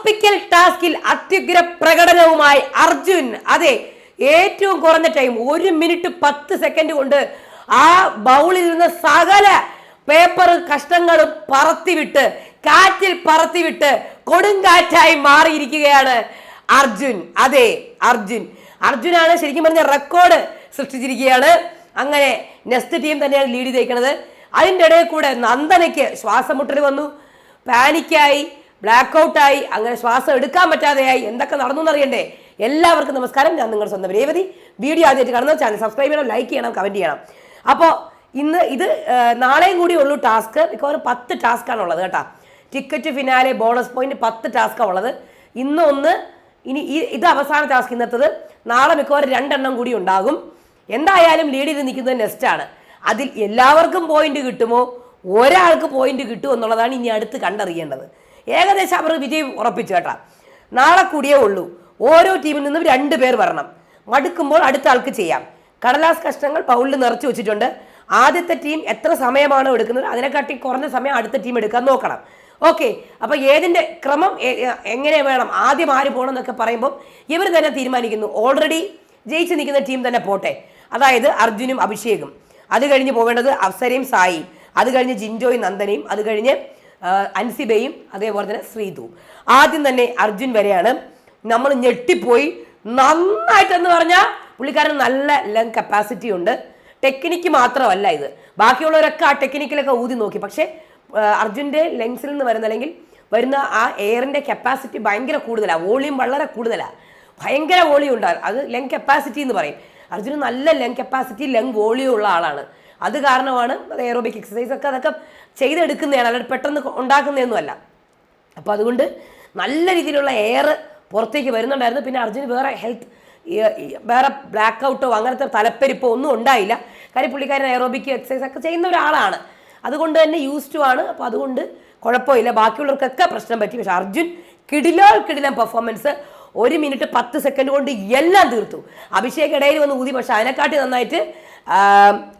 ഉറപ്പിക്കൽ ടാസ്കിൽ അത്യുഗ്ര പ്രകടനവുമായി അർജുൻ അതെ ഏറ്റവും കുറഞ്ഞ ടൈം ഒരു മിനിറ്റ് പത്ത് സെക്കൻഡ് കൊണ്ട് ആ ബൗളിൽ നിന്ന് സകല പേപ്പർ കഷ്ടങ്ങളും പറത്തിവിട്ട് കാറ്റിൽ പറത്തിവിട്ട് കൊടുങ്കാറ്റായി മാറിയിരിക്കുകയാണ് അർജുൻ. അതെ അർജുൻ. അർജുനാണ് ശരിക്കും പറഞ്ഞ റെക്കോർഡ് സൃഷ്ടിച്ചിരിക്കുകയാണ്. അങ്ങനെ നെസ്റ്റ് ടീം തന്നെയാണ് ലീഡ് ചെയ്തേക്കുന്നത് അതിന്റെ ഇടയിൽ കൂടെ നന്ദനയ്ക്ക് ശ്വാസം മുട്ടൽ വന്നു പാനിക്കായി ബ്ലാക്ക് ഔട്ടായി അങ്ങനെ ശ്വാസം എടുക്കാൻ പറ്റാതെയായി. എന്തൊക്കെ നടന്നു എന്നറിയണ്ടേ എല്ലാവർക്കും നമസ്കാരം. ഞാൻ നിങ്ങളുടെ സ്വന്തം രേവതി. വീഡിയോ ആദ്യമായിട്ട് കാണുന്ന ചാനൽ സബ്സ്ക്രൈബ് ചെയ്യണം ലൈക്ക് ചെയ്യണം കമന്റ് ചെയ്യണം. അപ്പോൾ ഇന്ന് ഇത് നാളെയും കൂടി ഉള്ളൂ ടാസ്ക് മിക്കവാറും പത്ത് ടാസ്ക്കാണ് ഉള്ളത് കേട്ടോ. ടിക്കറ്റ് ഫിനാലെ ബോണസ് പോയിന്റ് പത്ത് ടാസ്ക്കാണ് ഉള്ളത്. ഇന്ന് ഒന്ന് ഇനി ഈ ഇത് അവസാന ടാസ്ക് ഇന്നത്തത്. നാളെ മിക്കവാറും രണ്ടെണ്ണം കൂടി ഉണ്ടാകും. എന്തായാലും ലീഡ് ചെയ്ത് നിൽക്കുന്നത് നെസ്റ്റാണ് അതിൽ എല്ലാവർക്കും പോയിന്റ് കിട്ടുമോ? ഒരാൾക്ക് പോയിന്റ് കിട്ടുമോ എന്നുള്ളതാണ് ഇനി അടുത്ത് കണ്ടറിയേണ്ടത്. ഏകദേശം അവർ വിജയം ഉറപ്പിച്ചു കേട്ടാ. നാളെ കൂടിയേ ഉള്ളൂ. ഓരോ ടീമിൽ നിന്നും രണ്ട് പേർ വരണം. മടുക്കുമ്പോൾ അടുത്ത ആൾക്ക് ചെയ്യാം. കടലാസ് കഷ്ണങ്ങൾ പൗളിൽ നിറച്ച് വെച്ചിട്ടുണ്ട്. ആദ്യത്തെ ടീം എത്ര സമയമാണ് എടുക്കുന്നത്? അതിനെക്കാട്ടി കുറഞ്ഞ സമയം അടുത്ത ടീം എടുക്കാൻ നോക്കണം. ഓക്കെ. അപ്പൊ ഏതിന്റെ ക്രമം എങ്ങനെ വേണം? ആദ്യം ആര് പോകണം എന്നൊക്കെ പറയുമ്പോൾ ഇവർ തന്നെ തീരുമാനിക്കുന്നു. ഓൾറെഡി ജയിച്ചു നിൽക്കുന്ന ടീം തന്നെ പോട്ടെ. അതായത് അർജുനും അഭിഷേകും. അത് കഴിഞ്ഞ് പോവേണ്ടത് അഫ്സരയും സായിയും. അത് കഴിഞ്ഞ് ജിൻജോയും നന്ദനയും. അത് കഴിഞ്ഞ് അൻസിബയും അതേപോലെ തന്നെ ശ്രീതുവും ആദ്യം തന്നെ അർജുൻ വരെയാണ്. നമ്മൾ ഞെട്ടിപ്പോയി. നന്നായിട്ടെന്ന് പറഞ്ഞാൽ പുള്ളിക്കാരൻ നല്ല ലങ് കപ്പാസിറ്റി ഉണ്ട്. ടെക്നിക്ക് മാത്രമല്ല ഇത്. ബാക്കിയുള്ളവരൊക്കെ ആ ടെക്നിക്കിലൊക്കെ ഊതി നോക്കി. പക്ഷേ അർജുന്റെ ലങ്സിൽ നിന്ന് വരുന്ന അല്ലെങ്കിൽ വരുന്ന ആ എയറിന്റെ കപ്പാസിറ്റി ഭയങ്കര കൂടുതലാണ് വോളിയം വളരെ കൂടുതലാണ് ഭയങ്കര വോളിയം ഉണ്ടാകും അത് ലങ് കപ്പാസിറ്റി എന്ന് പറയും. അർജുന് നല്ല ലങ് കപ്പാസിറ്റി ലങ് വോളിയം ഉള്ള ആളാണ്. അത് കാരണമാണ് അത് എയറോബിക് എക്സസൈസ് ഒക്കെ അതൊക്കെ ചെയ്തെടുക്കുന്നതാണ്. അല്ലാതെ പെട്ടെന്ന് ഉണ്ടാക്കുന്നതൊന്നുമല്ല. അപ്പോൾ അതുകൊണ്ട് നല്ല രീതിയിലുള്ള എയർ പുറത്തേക്ക് വരുന്നുണ്ടായിരുന്നു. പിന്നെ അർജുന് വേറെ ഹെൽത്ത് വേറെ ബ്ലാക്ക് ഔട്ടോ അങ്ങനത്തെ തലപ്പെരിപ്പോ ഒന്നും ഉണ്ടായില്ല. കാര്യം പുള്ളിക്കാരൻ എയറോബിക് എക്സസൈസ് ഒക്കെ ചെയ്യുന്ന ഒരാളാണ്. അതുകൊണ്ട് തന്നെ യൂസ് ടു ആണ്. അപ്പോൾ അതുകൊണ്ട് കുഴപ്പമില്ല. ബാക്കിയുള്ളവർക്കൊക്കെ പ്രശ്നം പറ്റി. പക്ഷെ അർജുൻ കിടിലോ കിടിലം പെർഫോമൻസ് ഒരു മിനിറ്റ് പത്ത് സെക്കൻഡ് കൊണ്ട് എല്ലാം തീർത്തു. അഭിഷേക് ഇടയിൽ വന്ന് ഊതി പക്ഷെ അതിനെക്കാട്ടി നന്നായിട്ട്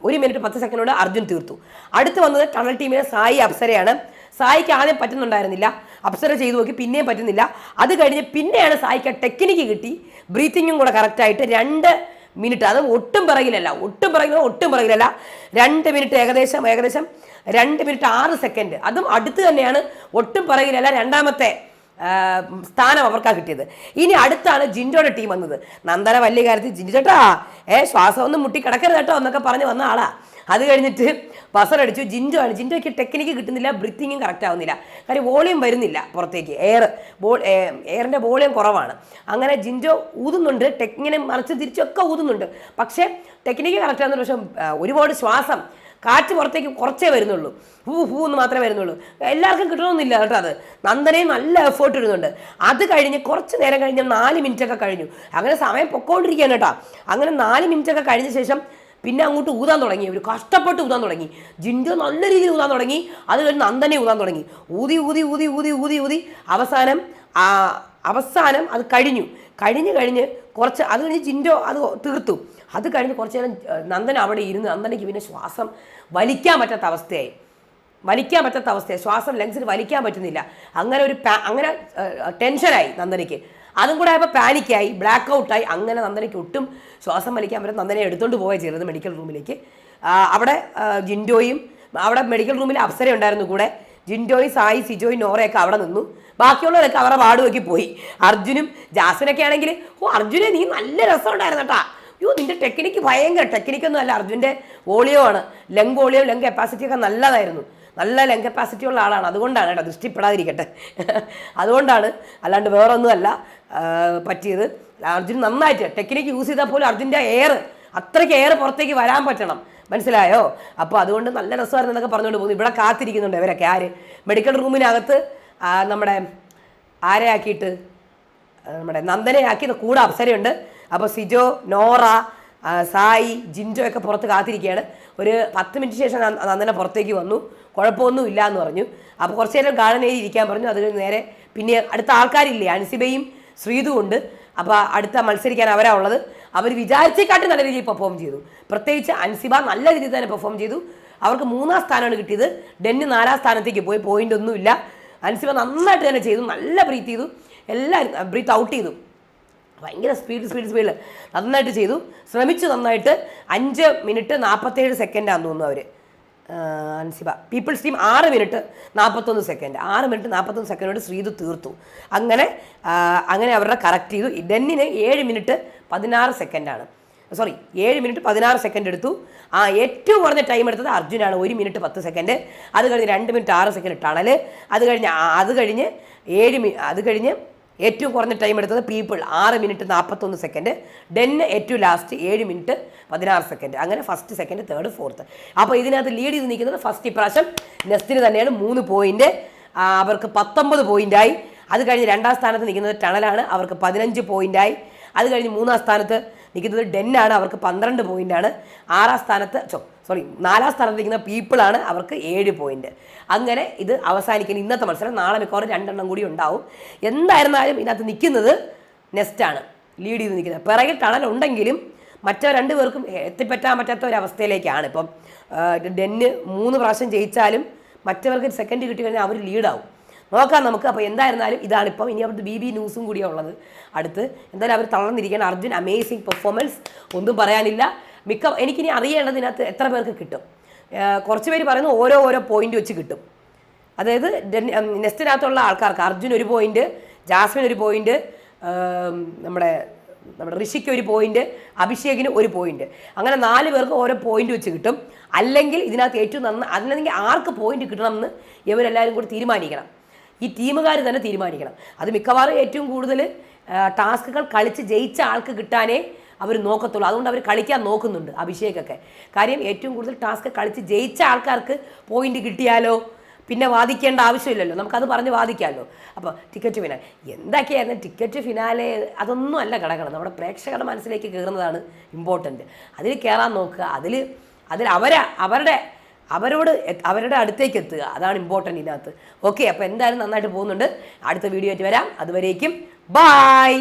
ഒരു മിനിറ്റ് പത്ത് സെക്കൻഡ് കൊണ്ട് അർജുൻ തീർത്തു. അടുത്ത് വന്നത് ടണൽ ടീമിലെ സായി അപ്സരയാണ്. സായിക്ക് ആദ്യം പറ്റുന്നുണ്ടായിരുന്നില്ല. അപ്സര ചെയ്തു നോക്കി പിന്നെയും പറ്റുന്നില്ല. അത് കഴിഞ്ഞ് പിന്നെയാണ് സായിക്ക് ടെക്നിക്ക് കിട്ടി. ബ്രീത്തിങ്ങും കൂടെ കറക്റ്റായിട്ട് രണ്ട് മിനിറ്റ് അത് ഒട്ടും പിറകിലല്ല ഒട്ടും പിറകിലോ ഒട്ടും പിറകിലല്ല. രണ്ട് മിനിറ്റ് ഏകദേശം ഏകദേശം രണ്ട് മിനിറ്റ് ആറ് സെക്കൻഡ് അതും അടുത്ത് തന്നെയാണ് ഒട്ടും പിറകിലല്ല രണ്ടാമത്തെ സ്ഥാനം അവർക്കാണ് കിട്ടിയത്. ഇനി അടുത്താണ് ജിൻഡോയുടെ ടീം വന്നത്. നന്ദന വലിയ കാര്യത്തിൽ ജിൻഡു ചേട്ടാ ഏ ശ്വാസം ഒന്നും മുട്ടി കിടക്കരുത് കേട്ടോ എന്നൊക്കെ പറഞ്ഞ് വന്ന ആളാ. അത് കഴിഞ്ഞിട്ട് ബസറടിച്ചു ജിൻഡോ ആണ്. ജിൻഡോയ്ക്ക് ടെക്നിക്ക് കിട്ടുന്നില്ല ബ്രീത്തിങ്ങും കറക്റ്റ് ആവുന്നില്ല. കാര്യം വോളിയം വരുന്നില്ല പുറത്തേക്ക്. എയർ ബോൾ എയറിന്റെ വോളിയം കുറവാണ്. അങ്ങനെ ജിൻഡോ ഊതുന്നുണ്ട്. ടെക് ഇങ്ങനെ മറിച്ച് തിരിച്ചൊക്കെ ഊതുന്നുണ്ട്. പക്ഷേ ടെക്നിക്ക് കറക്റ്റ് ആവുന്നുണ്ട്. പക്ഷേ ഒരുപാട് ശ്വാസം കാറ്റ് പുറത്തേക്ക് കുറച്ചേ വരുന്നുള്ളൂ. ഹൂ ഹൂ എന്ന് മാത്രമേ വരുന്നുള്ളൂ. എല്ലാവർക്കും കിട്ടണമെന്നില്ല കേട്ടോ അത്. നന്ദനയും നല്ല എഫേർട്ട് ഇടുന്നുണ്ട്. അത് കഴിഞ്ഞ് കുറച്ച് നേരം കഴിഞ്ഞ് നാല് മിനിറ്റൊക്കെ കഴിഞ്ഞു. അങ്ങനെ സമയം പൊക്കോണ്ടിരിക്കുകയാണ് കേട്ടോ. അങ്ങനെ നാല് മിനിറ്റൊക്കെ കഴിഞ്ഞ ശേഷം പിന്നെ അങ്ങോട്ട് ഊതാൻ തുടങ്ങി. ഒരു കഷ്ടപ്പെട്ട് ഊതാൻ തുടങ്ങി. ജിൻജോ നല്ല രീതിയിൽ ഊതാൻ തുടങ്ങി. അത് കഴിഞ്ഞ് നന്ദനെ ഊതാൻ തുടങ്ങി. ഊതി ഊതി ഊതി ഊതി ഊതി ഊതി. അവസാനം അവസാനം അത് കഴിഞ്ഞു. കഴിഞ്ഞ് കഴിഞ്ഞ് കുറച്ച് അത് കഴിഞ്ഞ് ജിൻഡോ അത് തീർത്തു. അത് കഴിഞ്ഞ് കുറച്ച് നേരം നന്ദൻ അവിടെ ഇരുന്ന് നന്ദനയ്ക്ക് പിന്നെ ശ്വാസം വലിക്കാൻ പറ്റാത്ത അവസ്ഥയായി. വലിക്കാൻ പറ്റാത്ത അവസ്ഥയായി. ശ്വാസം ലങ്സിൽ വലിക്കാൻ പറ്റുന്നില്ല. അങ്ങനെ ഒരു അങ്ങനെ ടെൻഷനായി നന്ദനയ്ക്ക്. അതും കൂടെ ആയപ്പോൾ പാനിക്കായി ബ്ലാക്ക് ഔട്ടായി അങ്ങനെ നന്ദനയ്ക്ക് ഒട്ടും ശ്വാസം വലിക്കാൻ പറ്റും നന്ദനെ എടുത്തുകൊണ്ട് പോവുകയാണ് ചെയ്തത് മെഡിക്കൽ റൂമിലേക്ക് അവിടെ ജിൻഡോയും അവിടെ മെഡിക്കൽ റൂമിൽ അപ്സര ഉണ്ടായിരുന്നു കൂടെ. ജിൻഡോയ് സായി സിജോയ് നോറയൊക്കെ അവിടെ നിന്നു. ബാക്കിയുള്ളവരൊക്കെ അവരുടെ വാർഡ് നോക്കി പോയി. അർജുനും ജാസ്മിനൊക്കെ ആണെങ്കിൽ ഓ അർജുനെ നീ നല്ല രസമുണ്ടായിരുന്നു കേട്ടാ അയ്യോ നിന്റെ ടെക്നിക്ക് ഭയങ്കര ടെക്നിക്കൊന്നും അല്ല അർജുന്റെ വോളിയോ ആണ്. ലങ് വോളിയോ ലങ് കപ്പാസിറ്റി ഒക്കെ നല്ലതായിരുന്നു. നല്ല ലങ് കപ്പാസിറ്റി ഉള്ള ആളാണ്. അതുകൊണ്ടാണ് കേട്ടോ ദൃഷ്ടിപ്പെടാതിരിക്കട്ടെ. അതുകൊണ്ടാണ് അല്ലാണ്ട് വേറൊന്നുമല്ല പറ്റിയത്. അർജുൻ നന്നായിട്ട് ടെക്നിക്ക് യൂസ് ചെയ്താൽ പോലും അർജുന്റെ എയർ അത്രയ്ക്ക് എയർ പുറത്തേക്ക് വരാൻ പറ്റണം. മനസ്സിലായോ? അപ്പോൾ അതുകൊണ്ട് നല്ല രസമായിരുന്നു എന്നൊക്കെ പറഞ്ഞുകൊണ്ട് പോകുന്നു. ഇവിടെ കാത്തിരിക്കുന്നുണ്ട് ഇവരൊക്കെ. ആര്? മെഡിക്കൽ റൂമിനകത്ത് നമ്മുടെ ആരെ ആക്കിയിട്ട് നമ്മുടെ നന്ദനെ ആക്കിയത് കൂടെ അവസരമുണ്ട് അപ്പോൾ സിജോ നോറ സായി ജിൻജോ ഒക്കെ പുറത്ത് കാത്തിരിക്കുകയാണ്. ഒരു പത്ത് മിനിറ്റ് ശേഷം നന്ദ- നന്ദന പുറത്തേക്ക് വന്നു. കുഴപ്പമൊന്നും ഇല്ല എന്ന് പറഞ്ഞു. അപ്പോൾ കുറച്ച് നേരം ഗാർഡനേരി ഇരിക്കാൻ പറഞ്ഞു. അത് നേരെ പിന്നെ അടുത്ത ആൾക്കാരില്ലേ അൻസിബയും ശ്രീതു ഉണ്ട്. അപ്പോൾ അടുത്ത മത്സരിക്കാൻ അവരാ ഉള്ളത്. അവർ വിചാരിച്ചേക്കാട്ടും നല്ല രീതിയിൽ പെർഫോം ചെയ്തു. പ്രത്യേകിച്ച് അൻസിബ നല്ല രീതിയിൽ തന്നെ പെർഫോം ചെയ്തു. അവർക്ക് മൂന്നാം സ്ഥാനമാണ് കിട്ടിയത്. ഡെന്ന് നാലാം സ്ഥാനത്തേക്ക് പോയി. പോയിന്റ് ഒന്നുമില്ല. അൻസിബ നന്നായിട്ട് തന്നെ ചെയ്തു. നല്ല ബ്രീത്ത് ചെയ്തു. എല്ലാവരും ബ്രീത്ത് ഔട്ട് ചെയ്തു. ഭയങ്കര സ്പീഡ് സ്പീഡ് സ്പീഡിൽ നന്നായിട്ട് ചെയ്തു. ശ്രമിച്ചു നന്നായിട്ട്. അഞ്ച് മിനിറ്റ് നാൽപ്പത്തേഴ് സെക്കൻഡാന്ന് തോന്നുന്നു അവർ അൻസിബ. പീപ്പിൾസ് ടീം ആറ് മിനിറ്റ് നാൽപ്പത്തൊന്ന് സെക്കൻഡ്. ആറ് മിനിറ്റ് നാൽപ്പത്തൊന്ന് സെക്കൻഡോട് ശ്രീതു തീർത്തു. അങ്ങനെ അങ്ങനെ അവരുടെ കറക്റ്റ് ചെയ്തു. ഡെന്നിന് ഏഴ് മിനിറ്റ് പതിനാറ് സെക്കൻഡാണ്. സോറി ഏഴ് മിനിറ്റ് പതിനാറ് സെക്കൻഡ് എടുത്തു. ആ ഏറ്റവും കുറഞ്ഞ ടൈം എടുത്തത് അർജുനാണ്. ഒരു മിനിറ്റ് പത്ത് സെക്കൻഡ്. അത് കഴിഞ്ഞ് രണ്ട് മിനിറ്റ് ആറ് സെക്കൻഡ് ടണൽ അത് കഴിഞ്ഞ് അത് കഴിഞ്ഞ് ഏഴ് അത് കഴിഞ്ഞ് ഏറ്റവും കുറഞ്ഞ ടൈം എടുത്തത് പീപ്പിൾ ആറ് മിനിറ്റ് നാൽപ്പത്തൊന്ന് സെക്കൻഡ് ഡെൻ ഏറ്റവും ലാസ്റ്റ് ഏഴ് മിനിറ്റ് പതിനാറ് സെക്കൻഡ് അങ്ങനെ ഫസ്റ്റ് സെക്കൻഡ് തേർഡ് ഫോർത്ത് അപ്പോൾ ഇതിനകത്ത് ലീഡ് ചെയ്ത് നിൽക്കുന്നത് ഫസ്റ്റ് ഇപ്രാവശ്യം നെസ്റ്റിന് തന്നെയാണ് മൂന്ന് പോയിന്റ് അവർക്ക് പത്തൊമ്പത് പോയിന്റായി അത് കഴിഞ്ഞ് രണ്ടാം സ്ഥാനത്ത് നിൽക്കുന്നത് ടണലാണ് അവർക്ക് പതിനഞ്ച് പോയിന്റായി അത് കഴിഞ്ഞ് മൂന്നാം സ്ഥാനത്ത് നിൽക്കുന്നത് ഡെന്നാണ് അവർക്ക് പന്ത്രണ്ട് പോയിന്റാണ് ആറാം സ്ഥാനത്ത് ചോ സോറി നാലാം സ്ഥാനത്ത് നിൽക്കുന്ന പീപ്പിളാണ് അവർക്ക് ഏഴ് പോയിന്റ് അങ്ങനെ ഇത് അവസാനിക്കുന്ന ഇന്നത്തെ മത്സരം. നാളെ മിക്കവാറും രണ്ടെണ്ണം കൂടി ഉണ്ടാവും. എന്തായിരുന്നാലും ഇതിനകത്ത് നിൽക്കുന്നത് നെസ്റ്റാണ് ലീഡ് ചെയ്ത് നിൽക്കുന്നത്. പിറകിൽ ടണലുണ്ടെങ്കിലും മറ്റോ രണ്ട് പേർക്കും എത്തിപ്പറ്റാൻ പറ്റാത്ത ഒരു അവസ്ഥയിലേക്കാണ് ഇപ്പം. ഡെന്ന് മൂന്ന് പ്രാവശ്യം ജയിച്ചാലും മറ്റവർക്ക് സെക്കൻഡ് കിട്ടി കഴിഞ്ഞാൽ അവർ ലീഡാവും നോക്കാം നമുക്ക്. അപ്പോൾ എന്തായിരുന്നാലും ഇതാണിപ്പം ഇനി അവിടുത്തെ ബി ബി ന്യൂസും കൂടിയാണ് ഉള്ളത്. അടുത്ത് എന്തായാലും അവർ തളർന്നിരിക്കുകയാണ്. അർജുൻ അമേസിങ് പെർഫോമൻസ് ഒന്നും പറയാനില്ല. മിക്ക എനിക്കിനി അറിയേണ്ടത് ഇതിനകത്ത് എത്ര പേർക്ക് കിട്ടും? കുറച്ച് പേര് പറയുന്നു ഓരോ ഓരോ പോയിന്റ് വെച്ച് കിട്ടും. അതായത് നെസ്റ്റിനകത്തുള്ള ആൾക്കാർക്ക് അർജുൻ ഒരു പോയിന്റ് ജാസ്മിൻ ഒരു പോയിന്റ് നമ്മുടെ നമ്മുടെ ഋഷിക്ക് ഒരു പോയിന്റ് അഭിഷേകിന് ഒരു പോയിന്റ് അങ്ങനെ നാല് പേർക്ക് ഓരോ പോയിന്റ് വെച്ച് കിട്ടും. അല്ലെങ്കിൽ ഇതിനകത്ത് ഏറ്റവും നന്ന അതിനെങ്കിൽ ആർക്ക് പോയിന്റ് കിട്ടണമെന്ന് ഇവരെല്ലാവരും കൂടി തീരുമാനിക്കണം. ഈ ടീമുകാർ തന്നെ തീരുമാനിക്കണം. അത് മിക്കവാറും ഏറ്റവും കൂടുതൽ ടാസ്കുകൾ കളിച്ച് ജയിച്ച ആൾക്ക് കിട്ടാനേ അവർ നോക്കത്തുള്ളൂ. അതുകൊണ്ട് അവർ കളിക്കാൻ നോക്കുന്നുണ്ട് അഭിഷേകൊക്കെ. കാര്യം ഏറ്റവും കൂടുതൽ ടാസ്ക് കളിച്ച് ജയിച്ച ആൾക്കാർക്ക് പോയിന്റ് കിട്ടിയാലോ? പിന്നെ വാദിക്കേണ്ട ആവശ്യമില്ലല്ലോ. നമുക്കത് പറഞ്ഞ് വാദിക്കാമല്ലോ അപ്പോൾ ടിക്കറ്റ് ഫിനാലെ എന്തൊക്കെയായിരുന്നു ടിക്കറ്റ് ഫിനാലെ അതൊന്നും അല്ല കിടക്കണം നമ്മുടെ പ്രേക്ഷകരുടെ മനസ്സിലേക്ക് കയറുന്നതാണ് ഇമ്പോർട്ടന്റ് അതിൽ കയറാൻ നോക്കുക. അതിൽ അതിൽ അവരെ അവരുടെ അവരോട് അവരുടെ അടുത്തേക്ക് എത്തുക. അതാണ് ഇമ്പോർട്ടന്റ് ഇതിനകത്ത്. ഓക്കെ അപ്പോൾ എന്തായാലും നന്നായിട്ട് പോകുന്നുണ്ട്. അടുത്ത വീഡിയോ ആയിട്ട് വരാം. അതുവരേക്കും ബായ്